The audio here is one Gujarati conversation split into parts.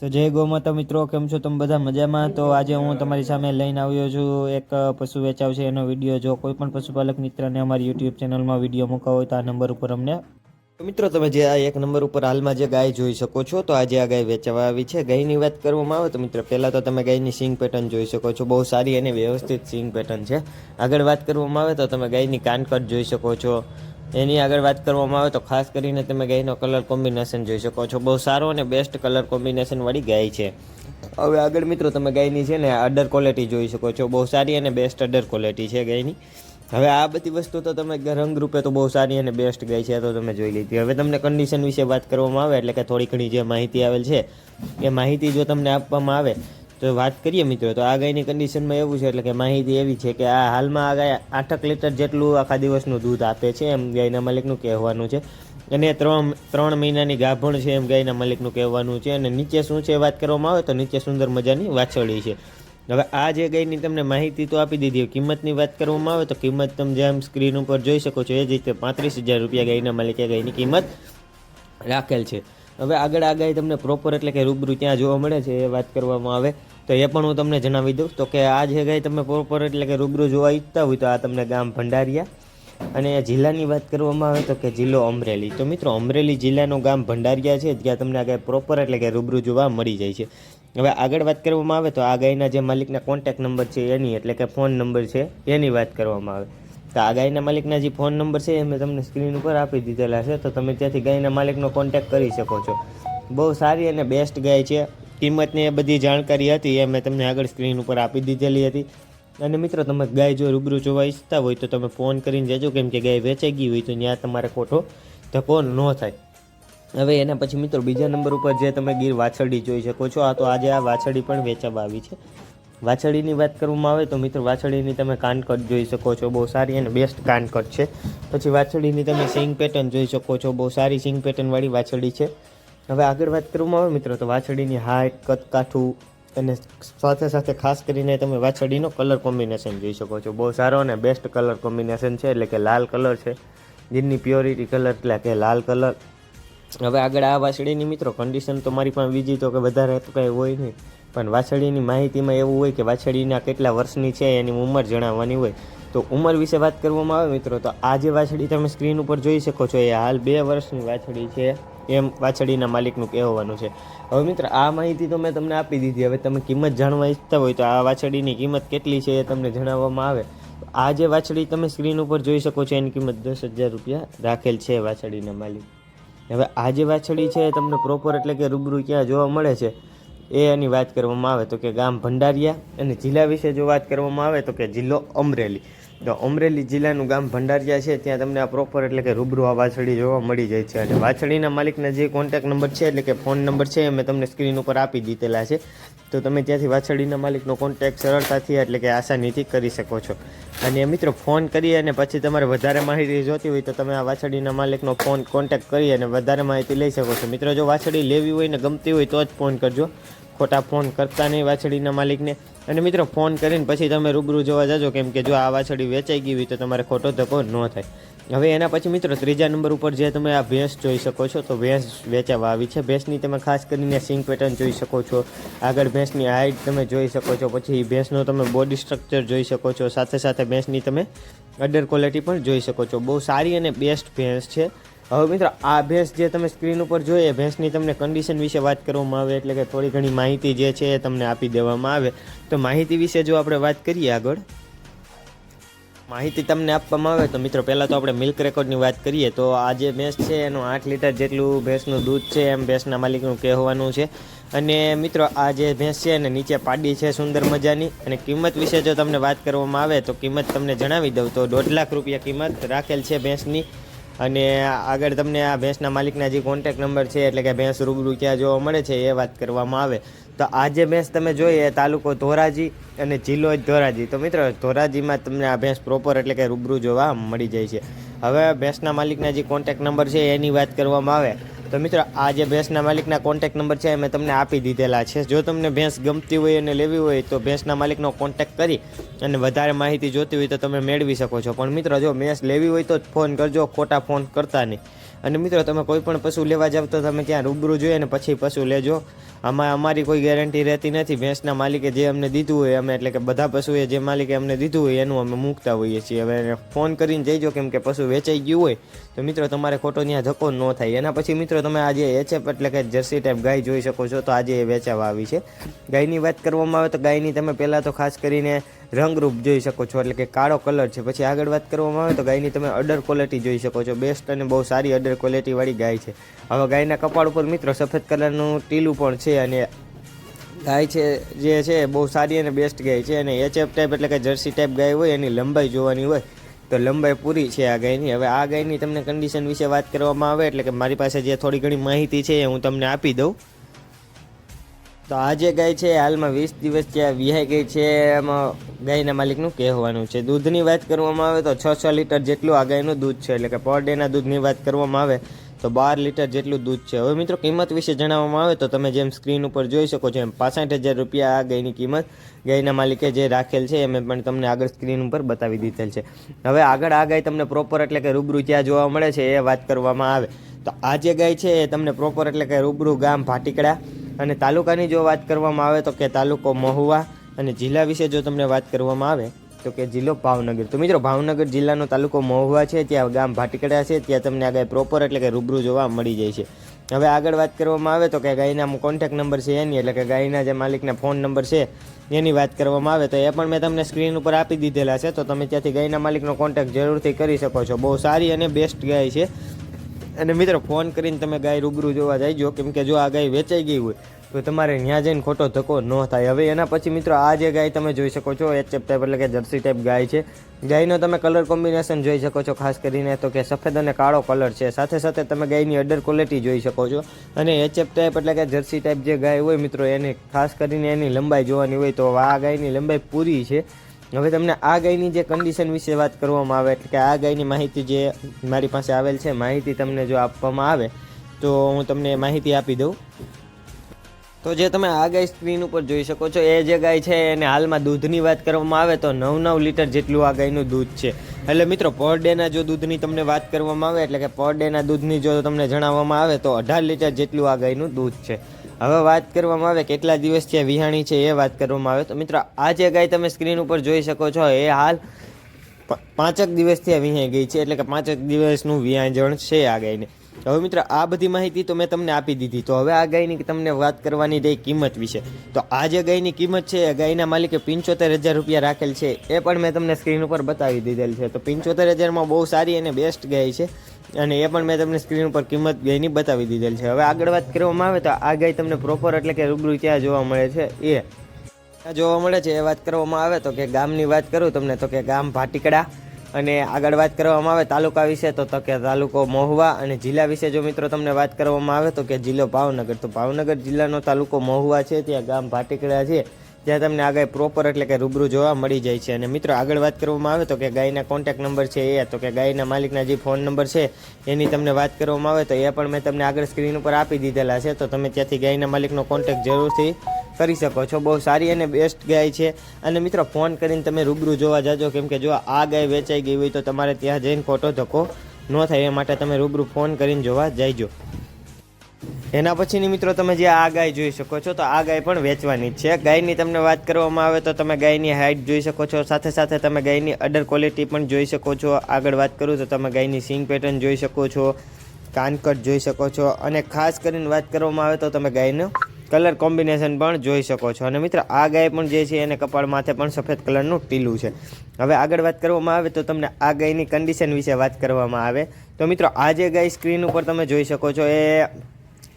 તો જય ગૌમાતા મિત્રો, કેમ છો તમે બધા મજામાં? તો આજે હું તમારી સામે લઈને આવ્યો છું એક પશુ વેચાવ છે એનો વીડિયો. જો કોઈ પણ પશુપાલક મિત્રને અમારી યુટ્યુબ ચેનલમાં વીડિયો મૂકવા હોય તો આ નંબર ઉપર અમને મિત્રો, તમે જે આ એક નંબર ઉપર હાલમાં જે ગાય જોઈ શકો છો, તો આજે આ ગાય વેચવા આવી છે. ગાયની વાત કરવામાં આવે તો મિત્રો, પહેલાં તો તમે ગાયની સિંગ પેટર્ન જોઈ શકો છો. બહુ સારી અને વ્યવસ્થિત સિંગ પેટર્ન છે. આગળ વાત કરવામાં આવે તો તમે ગાયની કાનકટ જોઈ શકો છો. એની આગળ વાત કરવામાં આવે તો ખાસ કરીને તમે ગાયનો કલર કોમ્બિનેશન જોઈ શકો છો. બહુ સારો અને બેસ્ટ કલર કોમ્બિનેશન વાળી ગાય છે. હવે આગળ મિત્રો તમે ગાયની છે ને અડર ક્વોલિટી જોઈ શકો છો. બહુ સારી અને બેસ્ટ અડર ક્વોલિટી છે ગાયની. હવે આ બધી વસ્તુ તો તમે રંગરૂપે તો બહુ સારી અને બેસ્ટ ગાય છે તો તમે જોઈ લીધી. હવે તમને કન્ડિશન વિશે વાત કરવામાં આવે એટલે કે થોડી ઘણી જે માહિતી આવેલ છે, એ માહિતી જો તમને આપવામાં આવે તો વાત કરીએ મિત્રો, તો આ ગાયની કન્ડિશનમાં એવું છે, એટલે કે માહિતી એવી છે કે આ હાલમાં આ ગાય આઠક લીટર જેટલું આખા દિવસનું દૂધ આપે છે એમ ગાયના માલિકનું કહેવાનું છે. અને ત્રણ ત્રણ મહિનાની ગાભણ છે એમ ગાયના માલિકનું કહેવાનું છે. અને નીચે શું છે વાત કરવામાં આવે તો નીચે સુંદર મજાની વાછળી છે. હવે આ જે ગાયની તમને માહિતી તો આપી દીધી, કિંમતની વાત કરવામાં આવે તો કિંમત તમે જેમ સ્ક્રીન ઉપર જોઈ શકો છો, એ જ રીતે પાંત્રીસ હજાર રૂપિયા ગાયના માલિકે ગાયની કિંમત રાખેલ છે. હવે આગળ આ ગાય તમને પ્રોપર એટલે કે રૂબરૂ ત્યાં જોવા મળે છે, એ વાત કરવામાં આવે. તો એ પણ હું તમને જણાવી દઉં. તો કે આ જે ગાય તમે પ્રોપર એટલે કે રૂબરૂ જોવા ઈચ્છતા હોય તો આ તમને ગામ ભંડારિયા અને જિલ્લાની વાત કરવામાં આવે તો કે જિલ્લો અમરેલી. તો મિત્રો, અમરેલી જિલ્લાનું ગામ ભંડારિયા છે ત્યાં તમને આ ગાય પ્રોપર એટલે કે રૂબરૂ જોવા મળી જાય છે. હવે આગળ વાત કરવામાં આવે તો આ ગાયના જે માલિકના કોન્ટેક નંબર છે એની, એટલે કે ફોન નંબર છે, એની વાત કરવામાં આવે. તો આ ગાયના માલિકના જે ફોન નંબર છે એ મેં તમને સ્ક્રીન ઉપર આપી દીધેલા છે, તો તમે ત્યાંથી ગાયના માલિકનો કોન્ટેક્ટ કરી શકો છો. બહુ સારી અને બેસ્ટ ગાય છે. કિંમતની એ બધી જાણકારી હતી, એ મેં તમને આગળ સ્ક્રીન ઉપર આપી દીધેલી હતી. અને મિત્રો, તમે ગાય જો રૂબરૂ જોવા ઈચ્છતા હોય તો તમે ફોન કરીને જજો, કેમ કે ગાય વેચાઈ ગઈ હોય તો ત્યાં તમારે ખોટો ધક્કો ન થાય. હવે એના પછી મિત્રો, બીજા નંબર ઉપર જે તમે ગીર વાછરડી જોઈ શકો છો, આ તો આજે આ વાછરડી પણ વેચવા આવી છે. વાછરડીની વાત કરવામાં આવે તો મિત્રો, વાછરડીની તમે કાનકટ જોઈ શકો છો, બહુ સારી અને બેસ્ટ કાનકટ છે. પછી વાછરડીની તમે સિંગ પેટર્ન જોઈ શકો છો, બહુ સારી સિંગ પેટર્નવાળી વાછરડી છે. હવે આગળ વાત કરવામાં આવે મિત્રો, તો વાછડીની હાઇટ કદ, કાઠું અને સાથે સાથે ખાસ કરીને તમે વાછડીનો કલર કોમ્બિનેશન જોઈ શકો છો. બહુ સારો અને બેસ્ટ કલર કોમ્બિનેશન છે, એટલે કે લાલ કલર છે. જીનની પ્યોરિટી કલર એટલે કે લાલ કલર હવે આગળ આ વાછડીની મિત્રો કન્ડિશન તો મારી પણ બીજી તો કે વધારે તો કંઈ હોય નહીં. પણ વાછડીની માહિતીમાં એવું હોય કે વાછડીના કેટલા વર્ષની છે, એની ઉંમર જણાવવાની હોય. તો ઉંમર વિશે વાત કરવામાં આવે મિત્રો, તો આ જે વાછડી તમે સ્ક્રીન ઉપર જોઈ શકો છો, એ હાલ બે વર્ષની વાછડી છે. એમ વાછડીના માલિકનું કહેવાનું છે. હવે મિત્ર, આ માહિતી તો મેં તમને આપી દીધી. હવે તમે કિંમત જાણવા ઈચ્છતા હોય તો આ વાછડીની કિંમત કેટલી છે એ તમને જણાવવામાં આવે. આ જે વાછડી તમે સ્ક્રીન ઉપર જોઈ શકો છો, એની કિંમત દસ હજાર રૂપિયા રાખેલ છે વાછડીના માલિક. હવે આ જે વાછડી છે એ તમને પ્રોપર એટલે કે રૂબરૂ ક્યાં જોવા મળે છે, એ એની વાત કરવામાં આવે. તો કે ગામ ભંડારિયા અને જિલ્લા વિશે જો વાત કરવામાં આવે તો કે જિલ્લો અમરેલી. તો અમરેલી જિલ્લાનું ગામ ભંડારિયા છે. ત્યાં તમને આ પ્રોપર એટલે કે રૂબરૂ આ વાછડી જોવા મળી જાય છે. અને વાછડીના માલિકના જે કોન્ટેક નંબર છે એટલે કે ફોન નંબર છે, એ મેં તમને સ્ક્રીન ઉપર આપી દીધેલા છે. તો તમે ત્યાંથી વાછડીના માલિકનો કોન્ટેક સરળતાથી એટલે કે આસાનીથી કરી શકો છો. અને મિત્રો ફોન કરી અને પછી તમારે વધારે માહિતી જોતી હોય તો તમે આ વાછડીના માલિકનો ફોન કોન્ટેક કરી અને વધારે માહિતી લઈ શકો છો. મિત્રો, જો વાછડી લેવી હોય ને ગમતી હોય તો જ ફોન કરજો. ખોટા ફોન કરતા નહીં વાછડીના માલિકને. અને મિત્રો, ફોન કરીને પછી તમે રૂબરૂ જોવા જાજો, કેમ કે જો આ વાછડી વેચાઈ ગઈ હોય તો તમારે ખોટો ધક્કો ન થાય. હવે એના પછી મિત્રો, ત્રીજા નંબર ઉપર જે તમે આ ભેંસ જોઈ શકો છો, તો ભેંસ વેચાવા આવી છે. ભેંસની તમે ખાસ કરીને સિંગ પેટર્ન જોઈ શકો છો. આગળ ભેંસની હાઇટ તમે જોઈ શકો છો, પછી ભેંસનો તમે બોડી સ્ટ્રક્ચર જોઈ શકો છો. સાથે સાથે ભેંસની તમે અડર ક્વોલિટી પણ જોઈ શકો છો. બહુ સારી અને બેસ્ટ ભેંસ છે. હવે મિત્રો, આ ભેંસ જે તમે સ્ક્રીન ઉપર જોઈએ ભેંસની તમને કન્ડિશન વિશે વાત કરવામાં આવે, એટલે કે થોડી ઘણી માહિતી જે છે એ તમને આપી દેવામાં આવે. તો માહિતી વિશે જો આપણે વાત કરીએ આગળ, માહિતી તમને આપવામાં આવે, તો મિત્રો, પહેલાં તો આપણે મિલ્ક રેકોર્ડની વાત કરીએ, તો આ જે ભેંસ છે, એનું આઠ લીટર જેટલું ભેંસનું દૂધ છે, એમ ભેંસના માલિકનું કહેવાનું છે. અને મિત્રો, આ જે ભેંસ છે, એને નીચે પાડી છે સુંદર મજાની, અને કિંમત વિશે જો તમને વાત કરવામાં આવે, તો કિંમત તમને જણાવી દઉં. તો દોઢ લાખ રૂપિયા કિંમત રાખેલ છે ભેંસની. અને આગળ તમને આ ભેંસના માલિકના જે કોન્ટેક નંબર છે, એટલે કે ભેંસ રૂબરૂ ક્યાં જોવા મળે છે, એ વાત કરવામાં આવે. તો આ જે ભેંસ તમે જોઈએ તાલુકો ધોરાજી અને જિલ્લો જ ધોરાજી. તો મિત્રો, ધોરાજીમાં તમને આ ભેંસ પ્રોપર એટલે કે રૂબરૂ જોવા મળી જાય છે. હવે ભેંસના માલિકના જે કોન્ટેક નંબર છે, એની વાત કરવામાં આવે. તો મિત્રો, આ જે ભેંસના માલિકના કોન્ટેક નંબર છે મેં તમને આપી દીધેલા છે. જો તમને ભેંસ ગમતી હોય અને લેવી હોય, તો ભેંસના માલિકનો કોન્ટેક કરી અને વધારે માહિતી જોતી હોય તો તમે મેળવી શકો છો. પણ મિત્રો, જો ભેંસ લેવી હોય તો જ ફોન કરજો, ખોટા ફોન કરતા નહીં. અને મિત્રો, તમે કોઈ પણ પશુ લેવા જાવ તો તમે ત્યાં રૂબરૂ જોઈએ અને પછી પશુ લેજો. આમાં અમારી કોઈ ગેરંટી રહેતી નથી. ભેંસના માલિકે જે અમને દીધું હોય, અમે એટલે કે બધા પશુએ જે માલિકે અમને દીધું હોય, એનું અમે મૂકતા હોઈએ છીએ. હવે ફોન કરીને જઈજો કેમ કે પશુ વેચાઈ ગયું હોય, તો મિત્રો તમારે ખોટો ત્યાં ધક્કો ન થાય. એના પછી મિત્રો તમે આજે એચએફ એટલે કે જર્સી ટાઈપ ગાય જોઈ શકો છો, તો આજે એ વેચાવા આવી છે. ગાયની વાત કરવામાં આવે તો ગાયની તમે પહેલાં તો ખાસ કરીને રંગરૂપ જોઈ શકો છો, એટલે કે કાળો કલર છે. પછી આગળ વાત કરવામાં આવે તો ગાયની તમે અડર ક્વોલિટી જોઈ શકો છો. બેસ્ટ અને બહુ સારી અડર ક્વોલિટીવાળી ગાય છે. હવે ગાયના કપાળ ઉપર મિત્રો સફેદ કલરનું ટીલું પણ છે અને ગાય છે, જે છે, બહુ સારી અને બેસ્ટ ગાય છે. અને એચએફ ટાઈપ એટલે કે જર્સી ટાઈપ ગાય હોય, એની લંબાઈ જોવાની હોય, તો લંબાઈ પૂરી છે આ ગાયની. હવે આ ગાયની તમને કન્ડિશન વિશે વાત કરવામાં આવે, એટલે કે મારી પાસે જે થોડી ઘણી માહિતી છે એ હું તમને આપી દઉં. તો આ જે ગાય છે, હાલમાં વીસ દિવસ ત્યાં વિહાઈ ગઈ છે, એમાં ગાયના માલિકનું કહેવાનું છે. દૂધની વાત કરવામાં આવે તો છ છ લીટર જેટલું આ ગાયનું દૂધ છે, એટલે કે પર ડેના દૂધની વાત કરવામાં આવે તો બાર લીટર જેટલું દૂધ છે. હવે મિત્રો કિંમત વિશે જણાવવામાં આવે તો તમે જેમ સ્ક્રીન ઉપર જોઈ શકો છો એમ પાસઠ હજાર રૂપિયા આ ગાયની કિંમત. ગાયના માલિકે જે રાખેલ છે એમ પણ તમને આગળ સ્ક્રીન ઉપર બતાવી દીધેલ છે. હવે આગળ આ ગાય તમને પ્રોપર એટલે કે રૂબરૂ જ્યાં જોવા મળે છે એ વાત કરવામાં આવે. તો આ જે ગાય છે એ તમને પ્રોપર એટલે કે રૂબરૂ ગામ ભાટીકડા અને તાલુકાની જો વાત કરવામાં આવે તો કે તાલુકો મહુવા અને જિલ્લા વિશે જો તમને વાત કરવામાં આવે તો કે જિલ્લો ભાવનગર. તો મિત્રો, ભાવનગર જિલ્લાનો તાલુકો મહુવા છે, ત્યાં ગામ ભાટીકડા છે, ત્યાં તમને આ ગાય પ્રોપર એટલે કે રૂબરૂ જોવા મળી જાય છે. હવે આગળ વાત કરવામાં આવે તો કે ગાયના કોન્ટેક નંબર છે એની, એટલે કે ગાયના જે માલિકના ફોન નંબર છે એની વાત કરવામાં આવે તો એ પણ મેં તમને સ્ક્રીન ઉપર આપી દીધેલા છે, તો તમે ત્યાંથી ગાયના માલિકનો કોન્ટેક્ટ જરૂરથી કરી શકો છો. બહુ સારી અને બેસ્ટ ગાય છે. અને મિત્રો ફોન કરીને તમે ગાય રૂબરૂ જોવા જઈજો કેમ કે જો આ ગાય વેચાઈ ગઈ હોય તો તમારે ત્યાં જઈને ખોટો ધક્કો ન થાય. હવે એના પછી મિત્રો આ જે ગાય તમે જોઈ શકો છો એચએફ ટાઈપ એટલે કે જર્સી ટાઈપ ગાય છે. ગાયનો તમે કલર કોમ્બિનેશન જોઈ શકો છો, ખાસ કરીને તો કે સફેદ અને કાળો કલર છે. સાથે સાથે તમે ગાયની અડર ક્વોલિટી જોઈ શકો છો. અને એચએફ ટાઈપ એટલે કે જર્સી ટાઈપ જે ગાય હોય મિત્રો, એની ખાસ કરીને એની લંબાઈ જોવાની હોય તો આ ગાયની લંબાઈ પૂરી છે. હવે તમને આ ગાયની જે કન્ડિશન વિશે વાત કરવામાં આવે, એટલે કે આ ગાયની માહિતી જે મારી પાસે આવેલ છે, માહિતી તમને જો આપવામાં આવે, તો હું તમને માહિતી આપી દઉં. તો જે તમે આ ગાય સ્ક્રીન ઉપર જોઈ શકો છો, એ જે ગાય છે, એને હાલમાં દૂધની વાત કરવામાં આવે તો નવ નવ લીટર જેટલું આ ગાયનું દૂધ છે. એટલે મિત્રો પર ડેના જો દૂધની તમને વાત કરવામાં આવે, એટલે કે પર ડેના દૂધની જો તમને જણાવવામાં આવે, તો અઢાર લીટર જેટલું આ ગાયનું દૂધ છે. હવે વાત કરવામાં આવે કેટલા દિવસથી આ વિહાણી છે, એ વાત કરવામાં આવે. તો મિત્રો, આ જે ગાય તમે સ્ક્રીન ઉપર જોઈ શકો છો, એ હાલ પાંચક દિવસથી આ વિહાઈ ગઈ છે, એટલે કે પાંચેક દિવસનું વિહાંજણ છે આ ગાયને. હવે મિત્રો, આ બધી માહિતી તો મેં તમને આપી દીધી. તો હવે આ ગાયની તમને વાત કરવાની રહી કિંમત વિશે. તો આ જે ગાયની કિંમત છે, એ ગાયના માલિકે પંચોતેર હજાર રૂપિયા રાખેલ છે. એ પણ મેં તમને સ્ક્રીન ઉપર બતાવી દીધેલ છે. તો પંચોતેર હજારમાં બહુ સારી અને બેસ્ટ ગાય છે. અને એ પણ મેં તમને સ્ક્રીન ઉપર કિંમત ગાયની બતાવી દીધેલ છે. હવે આગળ વાત કરવામાં આવે તો આ ગાય તમને પ્રોપર એટલે કે રૂબરૂ ક્યાં જોવા મળે છે. એ. જોવા મળે છે, એ વાત કરવામાં આવે તો કે ગામની વાત કરું તમને તો કે ગામ ભાટીકડા. અને આગળ વાત કરવામાં આવે તાલુકા વિશે, તો કે તાલુકો મહુવા અને જિલ્લા વિશે જો મિત્રો તમને વાત કરવામાં આવે, તો કે જિલ્લો ભાવનગર. તો ભાવનગર જિલ્લાનો તાલુકો મહુવા છે, ત્યાં ગામ ભાટીકડા છે ત્યાં તમને આગળ પ્રોપર એટલે કે રૂબરૂ જોવા મળી જાય છે. અને મિત્રો આગળ વાત કરવામાં આવે, તો કે ગાયના કોન્ટેક્ટ નંબર છે એ, તો કે ગાયના માલિકના જે ફોન નંબર છે, એની તમને વાત કરવામાં આવે, તો એ પણ મેં તમને આગળ સ્ક્રીન ઉપર આપી દીધેલા છે. તો તમે ત્યાંથી ગાયના માલિકનો કોન્ટેક્ટ જરૂરથી કરી શકો છો. બહુ સારી અને બેસ્ટ ગાય છે. અને મિત્રો ફોન કરીને તમે રૂબરૂ જોવા જાજો. કેમ કે જો આ ગાય વેચાઈ ગઈ હોય તો તમારે ત્યાં જઈને ખોટો ધક્કો ન થાય. એ માટે તમે રૂબરૂ ફોન કરીને જોવા જાયજો. એના પછીની મિત્રો, તમે જે આ ગાય જોઈ શકો છો, તો આ ગાય પણ વેચવાની જ છે. ગાયની તમને વાત કરવામાં આવે તો તમે ગાયની હાઇટ જોઈ શકો છો. સાથે સાથે તમે ગાયની અડર ક્વોલિટી પણ જોઈ શકો છો. આગળ વાત કરું તો તમે ગાયની સિંગ પેટર્ન જોઈ શકો છો. કાનકટ જોઈ શકો છો. અને ખાસ કરીને વાત કરવામાં આવે તો તમે ગાયનો કલર કોમ્બિનેશન પણ જોઈ શકો છો. અને મિત્ર, આ ગાય પણ જે છે એને કપાળ માથે પણ સફેદ કલરનું ટીલું છે. હવે આગળ વાત કરવામાં આવે તો તમને આ ગાયની કન્ડિશન વિશે વાત કરવામાં આવે. તો મિત્રો, આ જે ગાય સ્ક્રીન ઉપર તમે જોઈ શકો છો, એ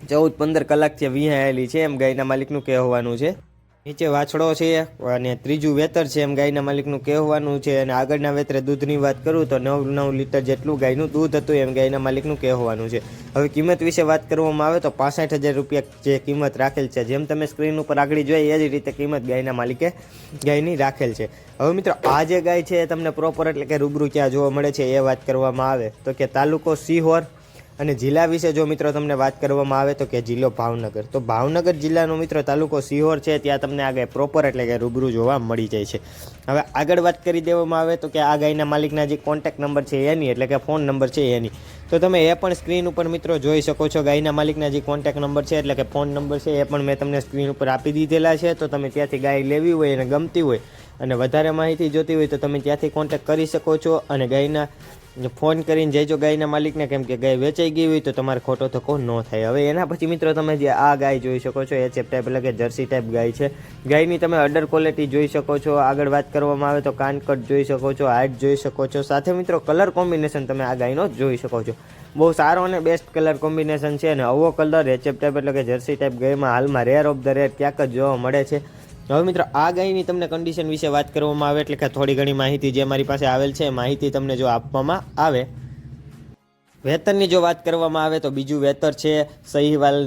ચૌદ પંદર કલાકથી વિહાયેલી છે, એમ ગાયના માલિકનું કહેવાનું છે. નીચે વાછડો છે અને ત્રીજું વેતર છે એમ ગાયના માલિકનું કહેવાનું છે અને આગળના વેતરે દૂધની વાત કરું તો નવ નવ લીટર જેટલું ગાયનું દૂધ હતું એમ ગાયના માલિકનું કહેવાનું છે. હવે કિંમત વિશે વાત કરવામાં આવે તો પાસઠ હજાર રૂપિયા જે કિંમત રાખેલ છે. જેમ તમે સ્ક્રીન ઉપર આગળ જોઈ એ જ રીતે કિંમત ગાયના માલિકે ગાયની રાખેલ છે. હવે મિત્રો, આ જે ગાય છે એ તમને પ્રોપર એટલે કે રૂબરૂ ક્યાં જોવા મળે છે એ વાત કરવામાં આવે. તો કે તાલુકો સિહોર અને જિલ્લા વિશે જો મિત્રો તમને વાત કરવામાં આવે તો કે જિલ્લો ભાવનગર. તો ભાવનગર જિલ્લાનો મિત્રો તાલુકો સિહોર છે, ત્યાં તમને આ ગાય પ્રોપર એટલે કે રૂબરૂ જોવા મળી જાય છે. હવે આગળ વાત કરી દેવામાં આવે તો કે આ ગાયના માલિકના જે કોન્ટેક્ટ નંબર છે એની, એટલે કે ફોન નંબર છે એની. તો તમે એ પણ સ્ક્રીન ઉપર મિત્રો જોઈ શકો છો ગાયના માલિકના જે કોન્ટેક નંબર છે, એટલે કે ફોન નંબર છે, એ પણ મેં તમને સ્ક્રીન ઉપર આપી દીધેલા છે. તો તમે ત્યાંથી ગાય લેવી હોય અને ગમતી હોય અને વધારે માહિતી જોતી હોય તો તમે ત્યાંથી કોન્ટેક્ટ કરી શકો છો અને ગાયના ફોન કરીને જઈજો ગાયના માલિકને કેમ કે ગાય વેચાઈ ગઈ હોય તો તમારે ખોટો ધક્કો ન થાય. હવે એના પછી મિત્રો તમે જે આ ગાય જોઈ શકો છો એચએફ ટાઈપ એટલે કે જર્સી ટાઈપ ગાય છે. ગાયની તમે અડર ક્વોલિટી જોઈ શકો છો, આગળ વાત કરવામાં આવે તો કાનકટ જોઈ શકો છો હાઇટ જોઈ શકો છો. સાથે મિત્રો કલર કોમ્બિનેશન તમે આ ગાયનો જોઈ શકો છો. બહુ સારો અને બેસ્ટ કલર કોમ્બિનેશન છે અને આવો કલર એચએફ ટાઈપ એટલે કે જર્સી ટાઈપ ગાયમાં હાલમાં રેર ઓફ ધ રેર ક્યાંક જ જોવા મળે છે. હવે મિત્રો, આ ગાયની તમને કન્ડિશન વિશે વાત કરવામાં આવે એટલે કે થોડી ઘણી માહિતી જે મારી પાસે આવેલ છે માહિતી તમને જો આપવામાં આવે. વેતરની જો વાત કરવામાં આવે તો બીજું વેતર છે, સહીવાલ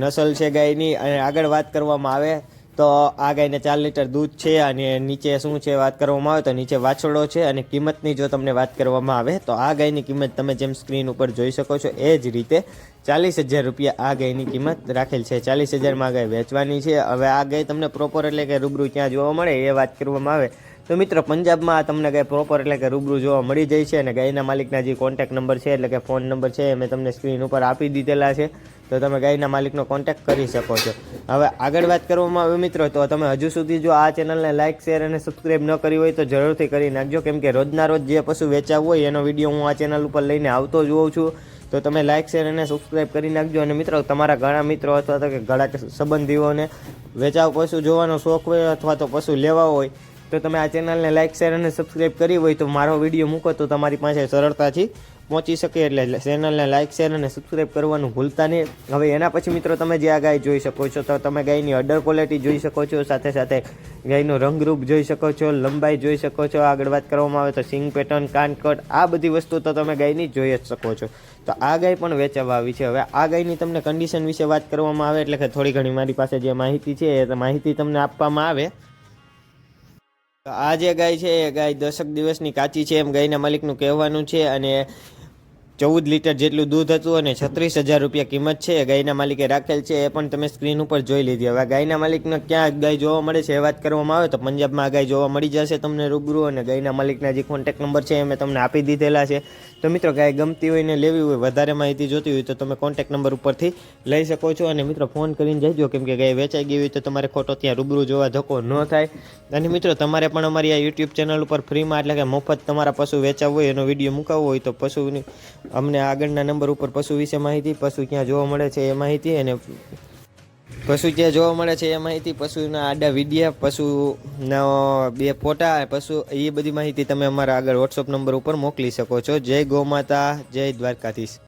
નસલ છે ગાયની. અને આગળ વાત કરવામાં આવે તો આ ગાયને ચાર લીટર દૂધ છે અને નીચે શું છે વાત કરવામાં આવે તો નીચે વાછરડો છે અને કિંમતની જો તમને વાત કરવામાં આવે તો આ ગાયની કિંમત તમે જેમ સ્ક્રીન ઉપર જોઈ શકો છો એ જ રીતે ચાલીસ હજાર રૂપિયા આ ગાયની કિંમત રાખેલ છે. ચાલીસ હજારમાં આ ગાય વેચવાની છે. હવે આ ગાય તમને પ્રોપર એટલે કે રૂબરૂ ક્યાં જોવા મળે એ વાત કરવામાં આવે. તો મિત્રો, પંજાબમાં તમને ગાય પ્રોપર એટલે કે રૂબરૂ જોવા મળી જાય છે અને ગાયના માલિકના જે કોન્ટેક્ટ નંબર છે એટલે કે ફોન નંબર છે એ મેં તમને સ્ક્રીન ઉપર આપી દીધેલા છે. તો તમે ગાયના માલિકનો કોન્ટેક્ટ કરી શકો છો. હવે આગળ વાત કરવામાં આવે મિત્રો, તો તમે હજુ સુધી જો આ ચેનલને લાઇક શેર અને સબસ્ક્રાઈબ ન કરી હોય તો જરૂરથી કરી નાખજો. કેમ કે રોજના રોજ જે પશુ વેચાવું હોય એનો વીડિયો હું આ ચેનલ ઉપર લઈને આવતો જ હોઉં છું. તો તમે લાઇક શેર અને સબસ્ક્રાઇબ કરી નાખજો. અને મિત્રો, તમારા ઘણા મિત્રો અથવા તો કે ઘણા સંબંધીઓને વેચાવ પશુ જોવાનો શોખ હોય અથવા તો પશુ લેવા હોય, તો તમે આ ચેનલને લાઇક શેર અને સબસ્ક્રાઈબ કરી હોય તો મારો વીડિયો મૂકો તો તમારી પાસે સરળતાથી પહોંચી શકે એટલે ચેનલને લાઇક શેર અને સબસ્ક્રાઇબ કરવાનું ભૂલતા નહીં. હવે એના પછી મિત્રો તમે જે આ ગાય જોઈ શકો છો, તો તમે ગાયની અડર ક્વોલિટી જોઈ શકો છો, સાથે સાથે ગાયનો રંગરૂપ જોઈ શકો છો, લંબાઈ જોઈ શકો છો. આગળ વાત કરવામાં આવે તો સિંગ પેટર્ન કાનકટ આ બધી વસ્તુ તો તમે ગાયની જોઈ જ શકો છો. તો આ ગાય પણ વેચાવા આવી છે. હવે આ ગાયની તમને કન્ડિશન વિશે વાત કરવામાં આવે એટલે કે થોડી ઘણી મારી પાસે જે માહિતી છે, એ માહિતી તમને આપવામાં આવે. આ જે ગાય છે, એ ગાય દસક દિવસની કાચી છે. એમ ગાયના માલિકનું કહેવાનું છે અને ચૌદ લીટર જેટલું દૂધ હતું અને છત્રીસ હજાર રૂપિયા કિંમત છે. ગાયના માલિકે રાખેલ છે. એ પણ તમે સ્ક્રીન ઉપર જોઈ લીધી. હવે ગાયના માલિકને ક્યાં ગાય જોવા મળે છે એ વાત કરવામાં આવે તો પંજાબમાં આ ગાય જોવા મળી જશે તમને રૂબરૂ અને ગાયના માલિકના જે કોન્ટેક નંબર છે એ મેં તમને આપી દીધેલા છે. તો મિત્રો, ગાય ગમતી હોય ને લેવી હોય, વધારે માહિતી જોતી હોય તો તમે કોન્ટેક નંબર ઉપરથી લઈ શકો છો. અને મિત્રો ફોન કરીને જજો કેમ કે ગાય વેચાઈ ગઈ હોય તો તમારે ખોટો ત્યાં રૂબરૂ જોવા ધક્કો ન થાય. અને મિત્રો, તમારે પણ અમારી આ યુટ્યુબ ચેનલ ઉપર ફ્રીમાં એટલે કે મફત તમારા પશુ વેચાવવું હોય, એનો વીડિયો મુકાવવો હોય તો પશુની અમને આગળના નંબર ઉપર પશુ વિશે માહિતી, પશુ ક્યાં જોવા મળે છે એ માહિતી અને પશુ ક્યાં જોવા મળે છે એ માહિતી, પશુના આડા વિડીયા પશુના બે ફોટા, પશુ એ બધી માહિતી તમે અમારા આગળ વોટ્સઅપ નંબર ઉપર મોકલી શકો છો. જય ગૌમાતા જય દ્વારકાધીશ.